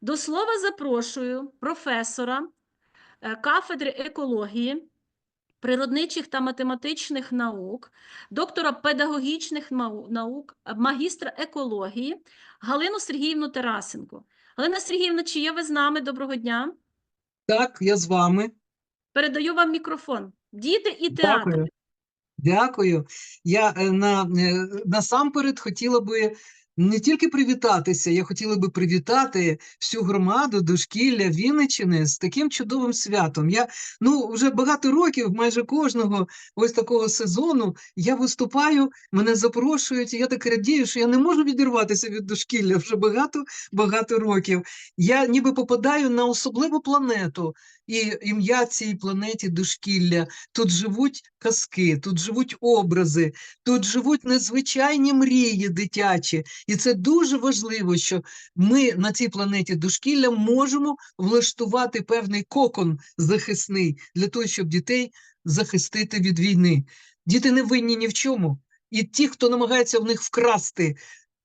До слова запрошую професора е, кафедри екології, природничих та математичних наук, доктора педагогічних наук, магістра екології Галину Сергіївну Тарасенко. Галина Сергіївна, чи є ви з нами? Доброго дня. Так, я з вами. Передаю вам мікрофон. Діти і театр. Дякую. Дякую. Я е, на, е, насамперед хотіла би не тільки привітатися, я хотіла би привітати всю громаду дошкілля Вінниччини з таким чудовим святом. Я ну вже багато років, майже кожного ось такого сезону я виступаю, мене запрошують, я так радію, що я не можу відірватися від дошкілля вже багато багато років. Я ніби попадаю на особливу планету, і ім'я цій планеті дошкілля. Тут живуть казки, тут живуть образи, тут живуть незвичайні мрії дитячі. І це дуже важливо, що ми на цій планеті дошкілля можемо влаштувати певний кокон захисний для того, щоб дітей захистити від війни. Діти не винні ні в чому. І ті, хто намагається в них вкрасти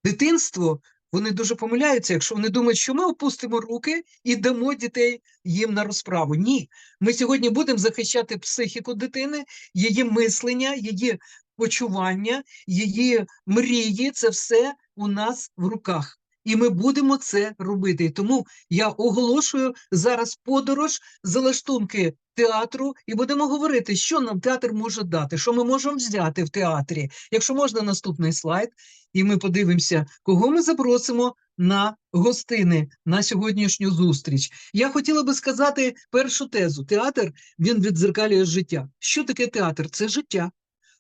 дитинство, вони дуже помиляються, якщо вони думають, що ми опустимо руки і дамо дітей їм на розправу. Ні, ми сьогодні будемо захищати психіку дитини, її мислення, її почування, її мрії. Це все у нас в руках. І ми будемо це робити. Тому я оголошую зараз подорож залаштунки театру, і будемо говорити, що нам театр може дати, що ми можемо взяти в театрі. Якщо можна, наступний слайд, і ми подивимося, кого ми запросимо на гостини на сьогоднішню зустріч. Я хотіла би сказати першу тезу: театр він віддзеркалює життя. Що таке театр? Це життя.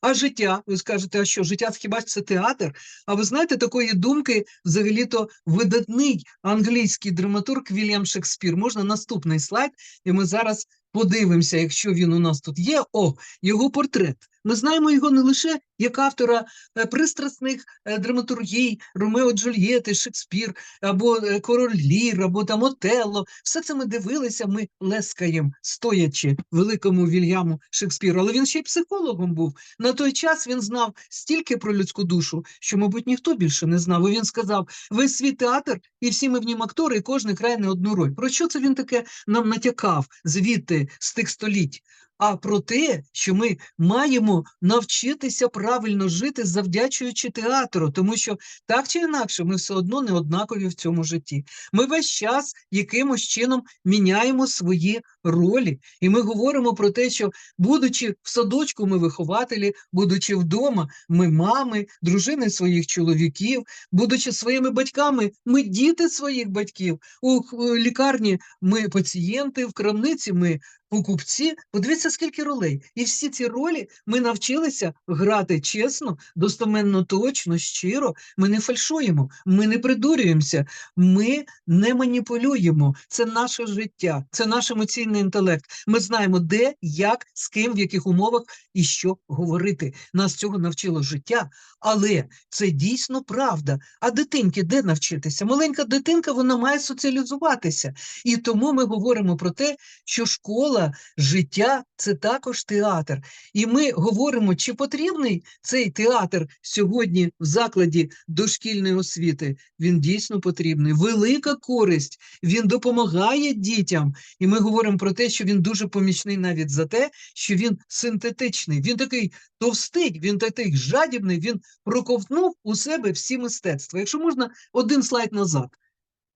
А життя, ви скажете, а що життя хіба це театр? А ви знаєте, такої думки взагалі-то видатний англійський драматург Вільям Шекспір. Можна наступний слайд, і ми зараз подивимося, якщо він у нас тут є. О, його портрет. Ми знаємо його не лише як автора е, пристрасних е, драматургій Ромео Джульєти, Шекспір, або е, Король Лір, або там Отелло. Все це ми дивилися, ми лескаємо, стоячи великому Вільяму Шекспіру. Але він ще й психологом був. На той час він знав стільки про людську душу, що, мабуть, ніхто більше не знав. І він сказав: весь свій театр, і всі ми в ньому актори, і кожен грає не одну роль. Про що це він таке нам натякав звідти з тих століть? А про те, що ми маємо навчитися правильно жити, завдячуючи театру, тому що так чи інакше ми все одно не однакові в цьому житті. Ми весь час якимось чином міняємо свої ролі, і ми говоримо про те, що, будучи в садочку, ми вихователі, будучи вдома, ми мами, дружини своїх чоловіків, будучи своїми батьками, ми діти своїх батьків. У е, лікарні ми пацієнти, в крамниці ми покупці. Подивіться, скільки ролей. І всі ці ролі ми навчилися грати чесно, достоменно точно, щиро. Ми не фальшуємо, ми не придурюємося, ми не маніпулюємо. Це наше життя, це наш емоційний інтелект. Ми знаємо, де, як, з ким, в яких умовах і що говорити. Нас цього навчило життя, але це дійсно правда. А дитинки де навчитися? Маленька дитинка вона має соціалізуватися. І тому ми говоримо про те, що школа, життя це також театр. І ми говоримо, чи потрібний цей театр сьогодні в закладі дошкільної освіти. Він дійсно потрібний. Велика користь. Він допомагає дітям. І ми говоримо про те, що він дуже помічний навіть за те, що він синтетичний. Він такий товстий, він такий жадібний, він проковтнув у себе всі мистецтва. Якщо можна, один слайд назад.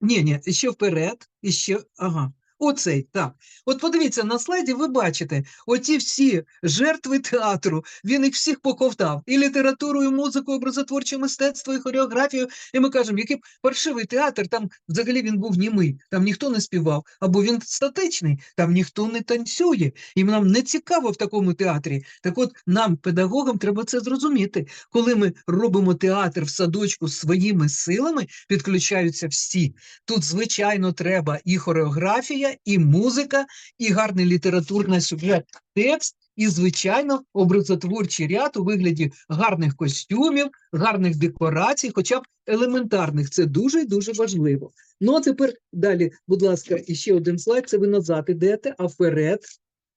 Ні, ні, ще вперед, і ще, ага. Оцей, так. От подивіться, на слайді ви бачите, оті всі жертви театру, він їх всіх поковтав. І літературу, і музику, і образотворче мистецтво, і хореографію. І ми кажемо, який паршивий театр, там взагалі він був німий, там ніхто не співав, або він статичний, там ніхто не танцює. І нам не цікаво в такому театрі. Так от нам, педагогам, треба це зрозуміти. Коли ми робимо театр в садочку своїми силами, підключаються всі. Тут, звичайно, треба і хореографія, і музика, і гарний літературний сюжет, текст, і, звичайно, образотворчий ряд у вигляді гарних костюмів, гарних декорацій, хоча б елементарних. Це дуже і дуже важливо. Ну а тепер далі, будь ласка, іще один слайд. Це ви назад ідете, а вперед.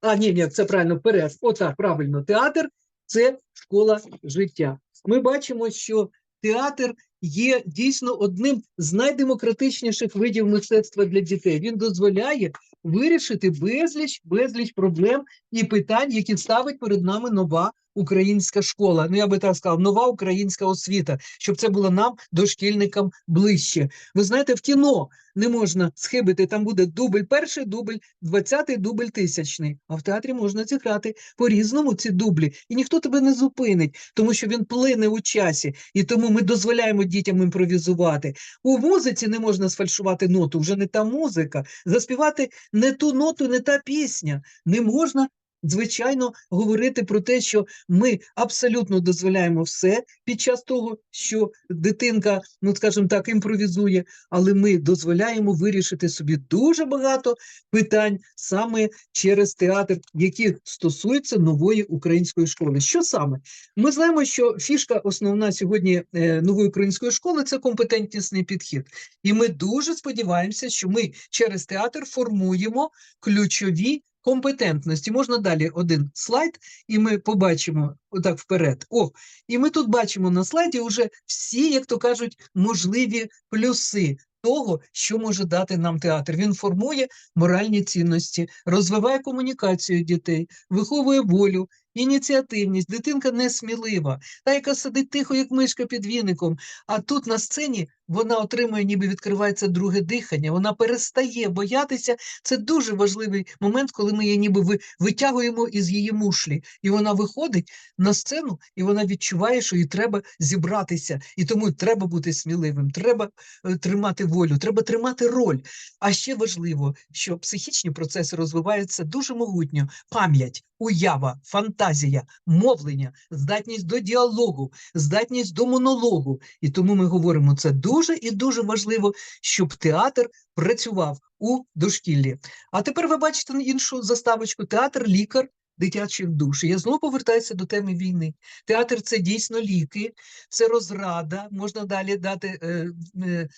А, ні, ні, це правильно, вперед. Отак, правильно. Театр це школа життя. Ми бачимо, що театр є дійсно одним з найдемократичніших видів мистецтва для дітей. Він дозволяє вирішити безліч, безліч проблем і питань, які ставить перед нами нова українська школа. Ну я би так сказав, нова українська освіта, щоб це було нам, дошкільникам, ближче. Ви знаєте, в кіно не можна схибити. Там буде дубль перший, дубль двадцятий, дубль тисячний. А в театрі можна зіграти по-різному ці дублі, і ніхто тебе не зупинить, тому що він плине у часі, і тому ми дозволяємо дітям імпровізувати. У музиці не можна сфальшувати ноту, вже не та музика. Заспівати не ту ноту, не та пісня. Не можна. Звичайно, говорити про те, що ми абсолютно дозволяємо все під час того, що дитинка, ну скажімо так, імпровізує, але ми дозволяємо вирішити собі дуже багато питань саме через театр, які стосуються нової української школи. Що саме? Ми знаємо, що фішка основна сьогодні е, нової української школи це компетентнісний підхід. І ми дуже сподіваємося, що ми через театр формуємо ключові компетентності. Можна далі один слайд, і ми побачимо отак вперед. О, і ми тут бачимо на слайді вже всі, як то кажуть, можливі плюси. Того, що може дати нам театр, він формує моральні цінності, розвиває комунікацію дітей, виховує волю, ініціативність. Дитинка несмілива, та яка сидить тихо, як мишка під віником. А тут на сцені вона отримує, ніби відкривається друге дихання. Вона перестає боятися. Це дуже важливий момент, коли ми її ніби ви- витягуємо із її мушлі, і вона виходить на сцену, і вона відчуває, що їй треба зібратися. І тому треба бути сміливим, треба е, тримати волю, треба тримати роль. А ще важливо, що психічні процеси розвиваються дуже могутньо. Пам'ять, уява, фантазія, мовлення, здатність до діалогу, здатність до монологу. І тому ми говоримо, це дуже і дуже важливо, щоб театр працював у дошкіллі. А тепер ви бачите іншу заставочку: театр, лікар. Дитячих душ. Я знову повертаюся до теми війни. Театр це дійсно ліки, це розрада. Можна далі дати е, е,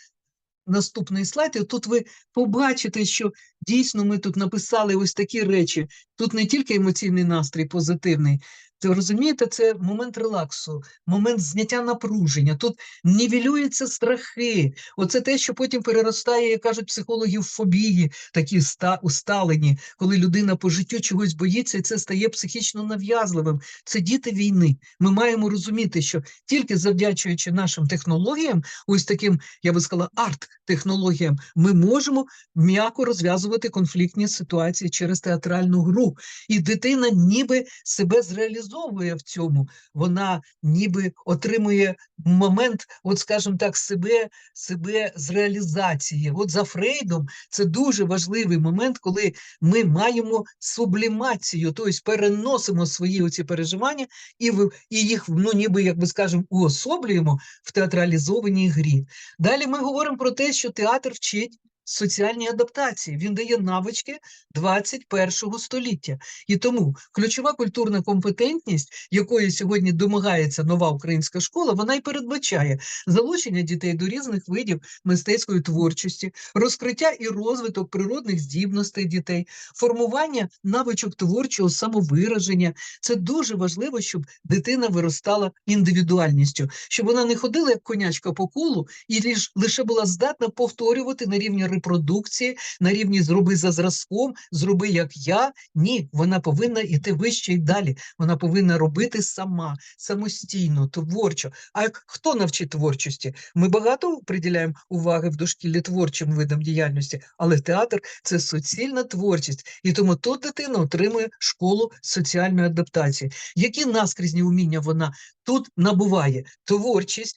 наступний слайд. І тут ви побачите, що дійсно ми тут написали ось такі речі. Тут не тільки емоційний настрій позитивний. Це розумієте, це момент релаксу, момент зняття напруження. Тут нівелюються страхи. Оце те, що потім переростає, як кажуть психологи, в фобії, такі ста, усталені, коли людина по життю чогось боїться, і це стає психічно нав'язливим. Це діти війни. Ми маємо розуміти, що тільки завдячуючи нашим технологіям, ось таким, я би сказала, арт-технологіям, ми можемо м'яко розв'язувати конфліктні ситуації через театральну гру. І дитина ніби себе зреалізовує в цьому. Вона ніби отримує момент, от скажімо так, себе, себе з реалізації. От за Фрейдом це дуже важливий момент, коли ми маємо сублімацію, тобто переносимо свої оці переживання і, і їх, ну ніби, як би скажемо, уособлюємо в театралізованій грі. Далі ми говоримо про те, що театр вчить соціальній адаптації. Він дає навички 21 століття. І тому ключова культурна компетентність, якої сьогодні домагається нова українська школа, вона й передбачає залучення дітей до різних видів мистецької творчості, розкриття і розвиток природних здібностей дітей, формування навичок творчого самовираження. Це дуже важливо, щоб дитина виростала індивідуальністю, щоб вона не ходила як конячка по колу і лише була здатна повторювати на рівні репродукції, на рівні зроби за зразком, зроби як я. Ні, вона повинна йти вище і далі. Вона повинна робити сама, самостійно, творчо. А хто навчить творчості? Ми багато приділяємо уваги в дошкіллі творчим видам діяльності, але театр це суцільна творчість, і тому тут дитина отримує школу соціальної адаптації. Які наскрізні уміння вона тут набуває? Творчість,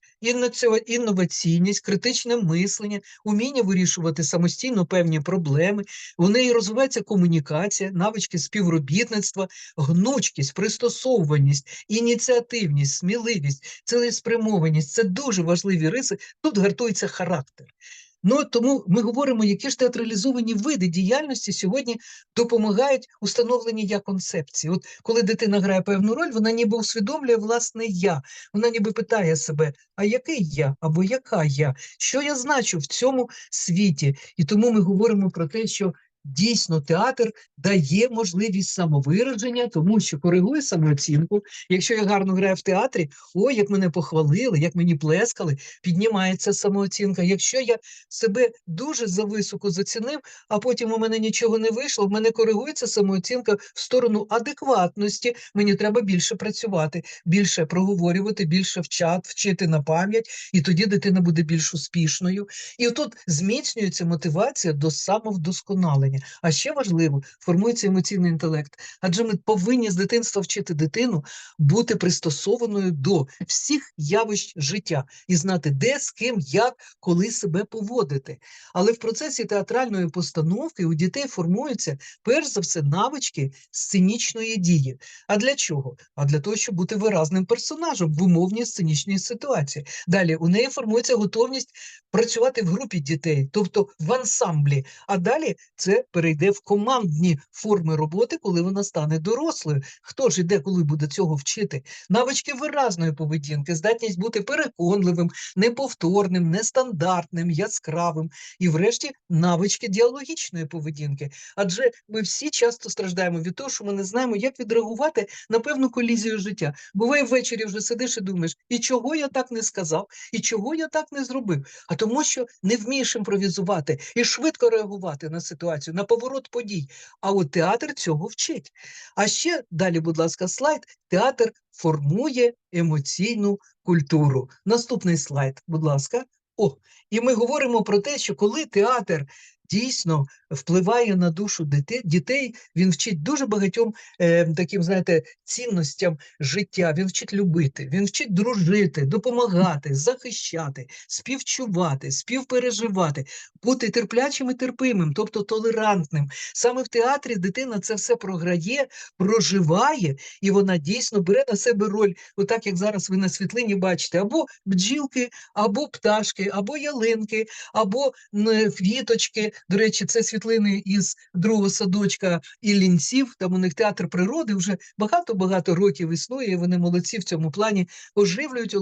інноваційність, критичне мислення, уміння вирішувати самостійно певні проблеми. У неї розвивається комунікація, навички співробітництва, гнучкість, пристосовуваність, ініціативність, сміливість, цілеспрямованість це дуже важливі риси. Тут гартується характер. Ну тому ми говоримо, які ж театралізовані види діяльності сьогодні допомагають установленні я концепції. От коли дитина грає певну роль, вона ніби усвідомлює власне я. Вона ніби питає себе: а який я або яка я? Що я значу в цьому світі? І тому ми говоримо про те, що дійсно театр дає можливість самовираження, тому що коригує самооцінку. Якщо я гарно граю в театрі, ой, як мене похвалили, як мені плескали, піднімається самооцінка. Якщо я себе дуже зависоко зацінив, а потім у мене нічого не вийшло, в мене коригується самооцінка в сторону адекватності. Мені треба більше працювати, більше проговорювати, більше вчат, вчити на пам'ять, і тоді дитина буде більш успішною. І тут зміцнюється мотивація до самовдосконалення. А ще важливо, формується емоційний інтелект. Адже ми повинні з дитинства вчити дитину бути пристосованою до всіх явищ життя і знати, де, з ким, як, коли себе поводити. Але в процесі театральної постановки у дітей формуються перш за все навички сценічної дії. А для чого? А для того, щоб бути виразним персонажем в умовній сценічній ситуації. Далі у неї формується готовність працювати в групі дітей, тобто в ансамблі. А далі це перейде в командні форми роботи, коли вона стане дорослою. Хто ж іде, коли буде цього вчити? Навички виразної поведінки, здатність бути переконливим, неповторним, нестандартним, яскравим, і, врешті, навички діалогічної поведінки. Адже ми всі часто страждаємо від того, що ми не знаємо, як відреагувати на певну колізію життя. Буває, ввечері вже сидиш і думаєш, і чого я так не сказав, і чого я так не зробив. А тому, що не вмієш імпровізувати і швидко реагувати на ситуацію, на поворот подій. А от театр цього вчить. А ще далі, будь ласка, слайд. Театр формує емоційну культуру. Наступний слайд, будь ласка. О, і ми говоримо про те, що коли театр дійсно впливає на душу дітей, він вчить дуже багатьом е, таким, знаєте, цінностям життя. Він вчить любити, він вчить дружити, допомагати, захищати, співчувати, співпереживати, бути терплячим і терпимим, тобто толерантним. Саме в театрі дитина це все програє, проживає, і вона дійсно бере на себе роль, отак як зараз ви на світлині бачите, або бджілки, або пташки, або ялинки, або квіточки. До речі, це світлини із другого садочка Іллінців. Там у них театр природи вже багато-багато років існує. і Вони молодці в цьому плані оживлюють,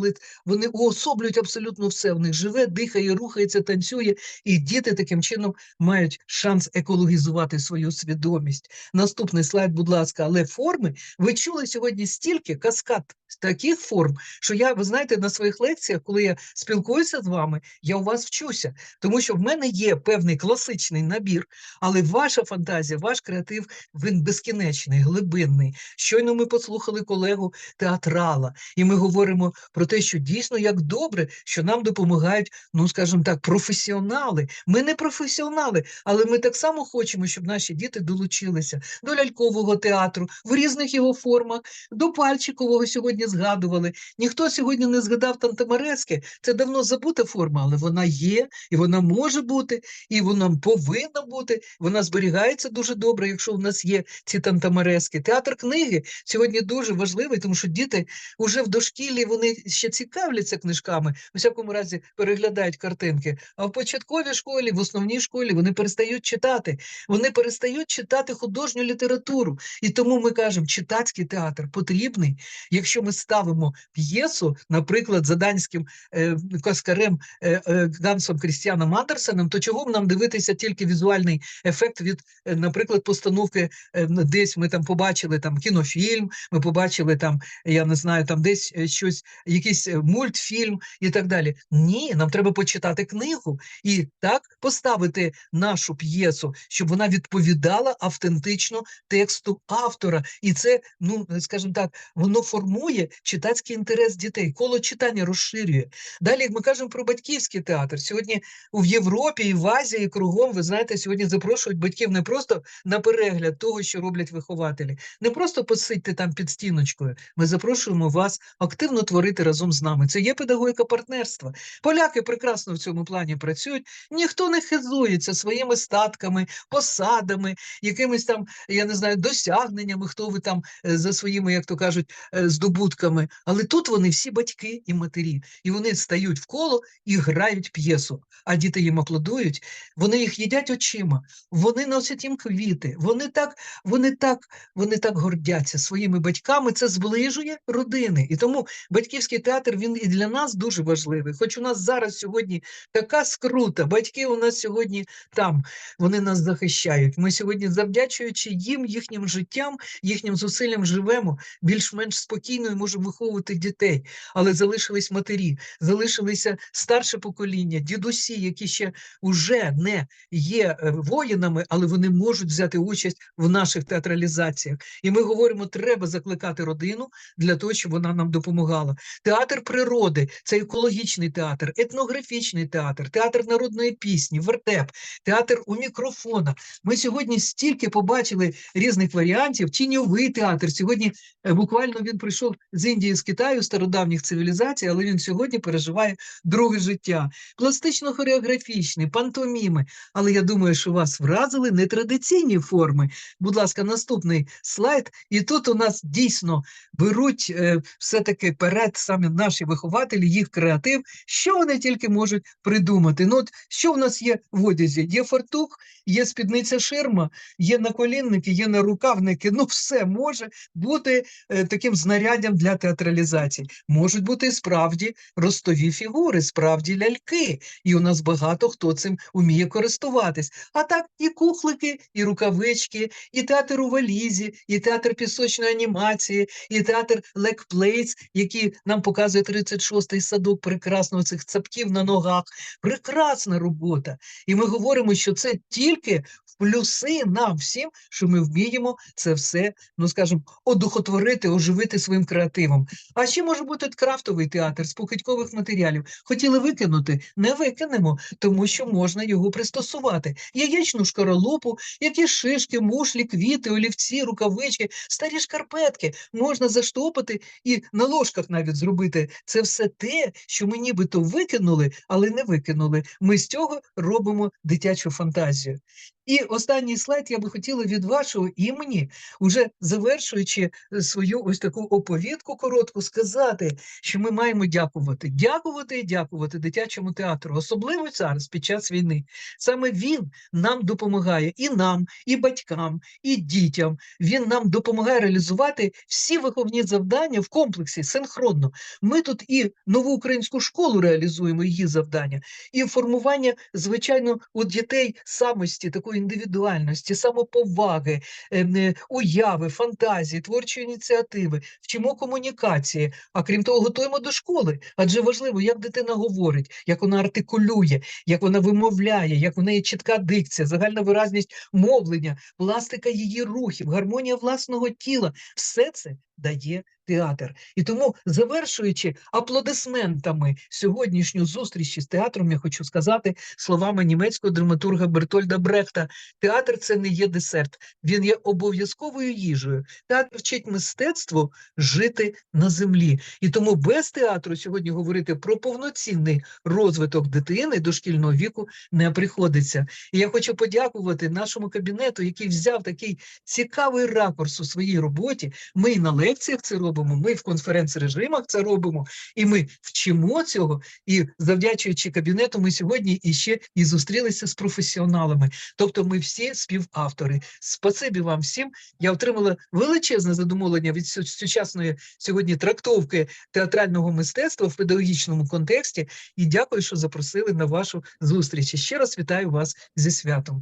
вони уособлюють абсолютно все. В них живе, дихає, рухається, танцює, і діти таким чином мають шанс екологізувати свою свідомість. Наступний слайд, будь ласка, але форми ви чули сьогодні стільки каскад таких форм, що я, ви знаєте, на своїх лекціях, коли я спілкуюся з вами, я у вас вчуся, тому що в мене є певний класичний набір, але ваша фантазія, ваш креатив він безкінечний, глибинний. Щойно ми послухали колегу театрала, і ми говоримо про те, що дійсно як добре, що нам допомагають, ну скажімо так, професіонали. Ми не професіонали, але ми так само хочемо, щоб наші діти долучилися до лялькового театру в різних його формах, до пальчикового сьогодні згадували. Ніхто сьогодні не згадав Тантамарецьке. Це давно забута форма, але вона є, і вона може бути, і вона повинна бути. Вона зберігається дуже добре, якщо в нас є ці тантамарески. Театр книги сьогодні дуже важливий, тому що діти вже в дошкіллі вони ще цікавляться книжками, у всякому разі переглядають картинки. А в початковій школі, в основній школі вони перестають читати. Вони перестають читати художню літературу. І тому ми кажемо, читацький театр потрібний, якщо ми ставимо п'єсу, наприклад, за данським е, каскарем е, е, Гансом Крістіаном Андерсеном, то чого б нам дивитися тільки візуальний ефект від, е, наприклад, постановки е, десь ми там побачили там кінофільм, ми побачили там, я не знаю, там десь е, щось, якийсь мультфільм і так далі. Ні, нам треба почитати книгу і так поставити нашу п'єсу, щоб вона відповідала автентично тексту автора. І це, ну скажімо так, воно формує читацький інтерес дітей, коло читання розширює. Далі, як ми кажемо про батьківський театр, сьогодні в Європі і в Азії і кругом, ви знаєте, сьогодні запрошують батьків не просто на перегляд того, що роблять вихователі, не просто посидьте там під стіночкою. Ми запрошуємо вас активно творити разом з нами. Це є педагогіка партнерства. Поляки прекрасно в цьому плані працюють. Ніхто не хизується своїми статками, посадами, якимись там, я не знаю, досягненнями, хто ви там е, за своїми, як то кажуть, е, здобутками. Але тут вони всі батьки і матері, і вони стають в коло і грають п'єсу. А діти їм аплодують. Вони їх їдять очима, вони носять їм квіти, вони так, вони так, вони так гордяться своїми батьками. Це зближує родини. І тому батьківський театр він і для нас дуже важливий. Хоч у нас зараз сьогодні така скрута, батьки у нас сьогодні там, вони нас захищають. Ми сьогодні, завдячуючи їм, їхнім життям, їхнім зусиллям живемо, більш-менш спокійно і можемо виховувати дітей. Але залишились матері, залишилися старше покоління, дідусі, які ще вже не є е, воїнами, але вони можуть взяти участь в наших театралізаціях. І ми говоримо, треба закликати родину для того, щоб вона нам допомагала. Театр природи це екологічний театр, етнографічний театр, театр народної пісні, вертеп, театр у мікрофона. Ми сьогодні стільки побачили різних варіантів. Тіньовий театр. Сьогодні е, буквально він прийшов з Індії, з Китаю, стародавніх цивілізацій, але він сьогодні переживає друге життя. Пластично-хореографічний, пантоміми. Але я думаю, що вас вразили нетрадиційні форми. Будь ласка, наступний слайд. І тут у нас дійсно беруть е, все-таки перед самі наші вихователі, їх креатив, що вони тільки можуть придумати. Ну, от що в нас є в одязі? Є фартух, є спідниця ширма, є наколінники, є нарукавники. Ну, все може бути е, таким знаряддям для театралізації. Можуть бути справді ростові фігури, справді ляльки. І у нас багато хто цим уміє користуватись. А так і кухлики, і рукавички, і театр у валізі, і театр пісочної анімації, і театр лекплейц, який нам показує 36-й садок прекрасного цих цапків на ногах. Прекрасна робота. І ми говоримо, що це тільки в плюси нам всім, що ми вміємо це все, ну скажімо, одухотворити, оживити своїм креативом. А ще може бути крафтовий театр з похитькових матеріалів. Хотіли викинути, не викинемо, тому що можна його пристосувати. Яєчну шкаролупу, які шишки, мушлі, квіти, олівці, рукавички, старі шкарпетки можна заштопати і на ложках навіть зробити. Це все те, що ми нібито викинули, але не викинули. Ми з цього робимо дитячу фантазію. І останній слайд я би хотіла від вашого імені, уже завершуючи е, свою ось таку оповідку коротку, сказати, що ми маємо дякувати, дякувати і дякувати дитячому театру, особливо зараз під час війни. Саме він нам допомагає і нам, і батькам, і дітям. Він нам допомагає реалізувати всі виховні завдання в комплексі синхронно. Ми тут і нову українську школу реалізуємо її завдання, і формування, звичайно, у дітей самості, такої індивідуальності, самоповаги, ем, е, уяви, фантазії, творчої ініціативи, вчимо комунікації. А крім того, готуємо до школи. Адже важливо, як дитина говорить, як вона артикулює, як вона вимовляє, як в неї чітка дикція, загальна виразність мовлення, пластика її рухів, гармонія власного тіла. Все це дає театр. І тому, завершуючи аплодисментами сьогоднішню зустріч із театром, я хочу сказати словами німецького драматурга Бертольда Брехта: театр це не є десерт, він є обов'язковою їжею. Театр вчить мистецтво жити на землі. І тому без театру сьогодні говорити про повноцінний розвиток дитини дошкільного віку не приходиться. І я хочу подякувати нашому кабінету, який взяв такий цікавий ракурс у своїй роботі. Ми і на лекціях це робимо, ми в конференц-режимах це робимо, і ми вчимо цього. І завдячуючи кабінету, ми сьогодні іще і зустрілися з професіоналами. Тобто, ми всі співавтори. Спасибі вам всім. Я отримала величезне задоволення від сучасної сьогодні трактовки театрального мистецтва в педагогічному контексті. І дякую, що запросили на вашу зустріч. І ще раз вітаю вас зі святом.